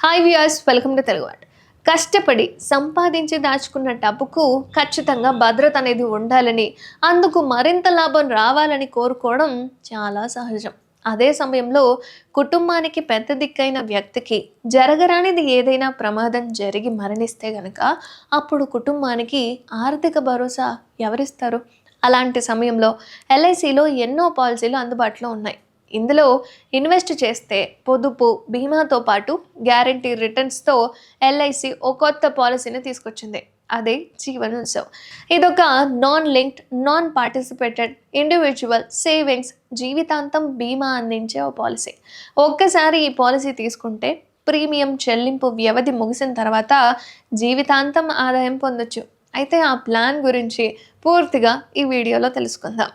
Hi viewers welcome to Telugu what కష్టపడి సంపాదించి దాచుకున్న డబ్బుకు ఖచ్చితంగా భద్రత అనేది ఉండాలని అందుకు మరింత లాభం రావాలని కోరుకోవడం చాలా సహజం. అదే సమయంలో కుటుంబానికి పెద్ద దిక్కైన వ్యక్తికి జరగరానిది ఏదైనా ప్రమాదం జరిగి మరణిస్తే గనక అప్పుడు కుటుంబానికి ఆర్థిక భరోసా ఎవరిస్తారు? అలాంటి సమయంలో ఎల్ఐసిలో ఎన్నో పాలసీలు అందుబాటులో ఉన్నాయి. ఇందులో ఇన్వెస్ట్ చేస్తే పొదుపు బీమాతో పాటు గ్యారంటీ రిటర్న్స్తో ఎల్ఐసి ఓ కొత్త పాలసీని తీసుకొచ్చింది. అదే జీవన్ ఉత్సవ్. ఇదొక non linked non participated individual savings జీవితాంతం బీమా అందించే ఓ పాలసీ. ఒక్కసారి ఈ పాలసీ తీసుకుంటే ప్రీమియం చెల్లింపు వ్యవధి ముగిసిన తర్వాత జీవితాంతం ఆదాయం పొందొచ్చు. అయితే ఆ ప్లాన్ గురించి పూర్తిగా ఈ వీడియోలో తెలుసుకుందాం.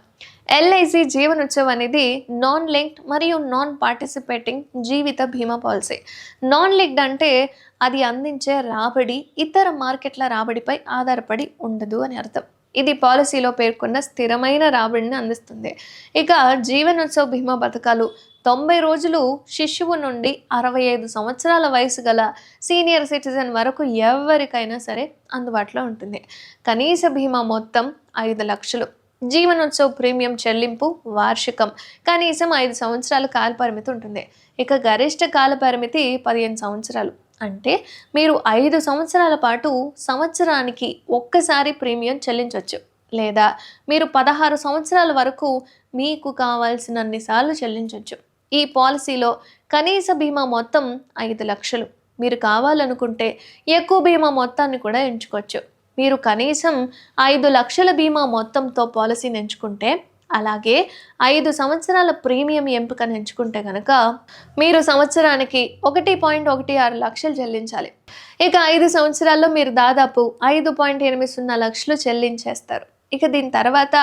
ఎల్ఐసి జీవనోత్సవం అనేది నాన్ లింక్డ్ మరియు నాన్ పార్టిసిపేటింగ్ జీవిత బీమా పాలసీ. నాన్ లింక్డ్ అంటే అది అందించే రాబడి ఇతర మార్కెట్ల రాబడిపై ఆధారపడి ఉండదు అని అర్థం. ఇది పాలసీలో పేర్కొన్న స్థిరమైన రాబడిని అందిస్తుంది. ఇక జీవనోత్సవ బీమా పథకాలు తొంభై రోజులు శిశువు నుండి అరవై ఐదు సంవత్సరాల వయసు గల సీనియర్ సిటిజన్ వరకు ఎవరికైనా సరే అందుబాటులో ఉంటుంది. కనీస బీమా మొత్తం ఐదు లక్షలు. జీవనోత్సవ ప్రీమియం చెల్లింపు వార్షికం. కనీసం ఐదు సంవత్సరాల కాలపరిమితి ఉంటుంది. ఇక గరిష్ట కాలపరిమితి పదిహేను సంవత్సరాలు. అంటే మీరు ఐదు సంవత్సరాల పాటు సంవత్సరానికి ఒక్కసారి ప్రీమియం చెల్లించవచ్చు లేదా మీరు పదహారు సంవత్సరాల వరకు మీకు కావాల్సినన్ని సార్లు చెల్లించవచ్చు ఈ పాలసీలో కనీస బీమా మొత్తం ఐదు లక్షలు. మీరు కావాలనుకుంటే ఎక్కువ బీమా మొత్తాన్ని కూడా ఎంచుకోవచ్చు. మీరు కనీసం ఐదు లక్షల బీమా మొత్తంతో పాలసీని ఎంచుకుంటే అలాగే ఐదు సంవత్సరాల ప్రీమియం ఎంపికను ఎంచుకుంటే కనుక మీరు సంవత్సరానికి ఒకటి పాయింట్ ఒకటి ఆరు లక్షలు చెల్లించాలి. ఇక ఐదు సంవత్సరాల్లో మీరు దాదాపు ఐదు పాయింట్ ఎనిమిది సున్నా లక్షలు చెల్లించేస్తారు. ఇక దీని తర్వాత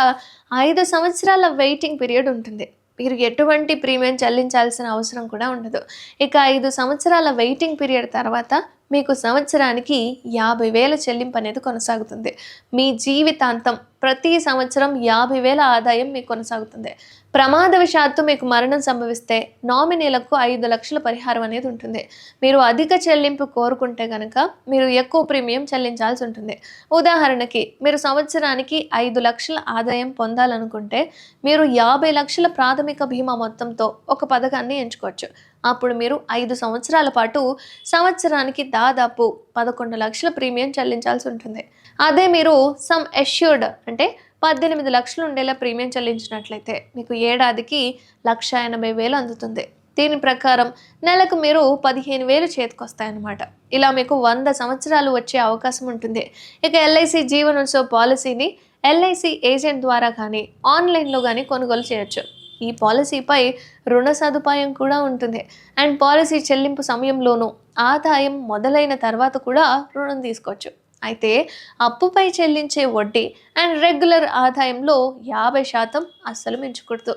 ఐదు సంవత్సరాల వెయిటింగ్ పీరియడ్ ఉంటుంది. మీరు ఎటువంటి ప్రీమియం చెల్లించాల్సిన అవసరం కూడా ఉండదు. ఇక ఐదు సంవత్సరాల వెయిటింగ్ పీరియడ్ తర్వాత మీకు సంవత్సరానికి యాభై వేల చెల్లింపు అనేది కొనసాగుతుంది. మీ జీవితాంతం ప్రతి సంవత్సరం యాభై వేల ఆదాయం మీకు కొనసాగుతుంది. ప్రమాదవశాత్తు మీకు మరణం సంభవిస్తే నామినీలకు ఐదు లక్షల పరిహారం అనేది ఉంటుంది. మీరు అధిక చెల్లింపు కోరుకుంటే కనుక మీరు ఎక్కువ ప్రీమియం చెల్లించాల్సి ఉంటుంది. ఉదాహరణకి మీరు సంవత్సరానికి ఐదు లక్షల ఆదాయం పొందాలనుకుంటే మీరు యాభై లక్షల ప్రాథమిక బీమా మొత్తంతో ఒక పథకాన్ని ఎంచుకోవచ్చు. అప్పుడు మీరు ఐదు సంవత్సరాల పాటు సంవత్సరానికి దాదాపు పదకొండు లక్షల ప్రీమియం చెల్లించాల్సి ఉంటుంది. అదే మీరు సమ్ ఎష్యూర్డ్ అంటే పద్దెనిమిది లక్షలు ఉండేలా ప్రీమియం చెల్లించినట్లయితే మీకు ఏడాదికి లక్ష ఎనభై వేలు అందుతుంది. దీని ప్రకారం నెలకు మీరు పదిహేను వేలు చేతికొస్తాయన్నమాట. ఇలా మీకు వంద సంవత్సరాలు వచ్చే అవకాశం ఉంటుంది. ఇక ఎల్ఐసి జీవనోత్సవ పాలసీని ఎల్ఐసి ఏజెంట్ ద్వారా కానీ ఆన్లైన్లో కానీ కొనుగోలు చేయొచ్చు. ఈ పాలసీపై రుణ సదుపాయం కూడా ఉంటుంది. అండ్ పాలసీ చెల్లింపు సమయంలోనూ ఆదాయం మొదలైన తర్వాత కూడా రుణం తీసుకోవచ్చు. అయితే అప్పుపై చెల్లించే వడ్డీ అండ్ రెగ్యులర్ ఆదాయంలో యాభై శాతం అస్సలు మించకూడదు.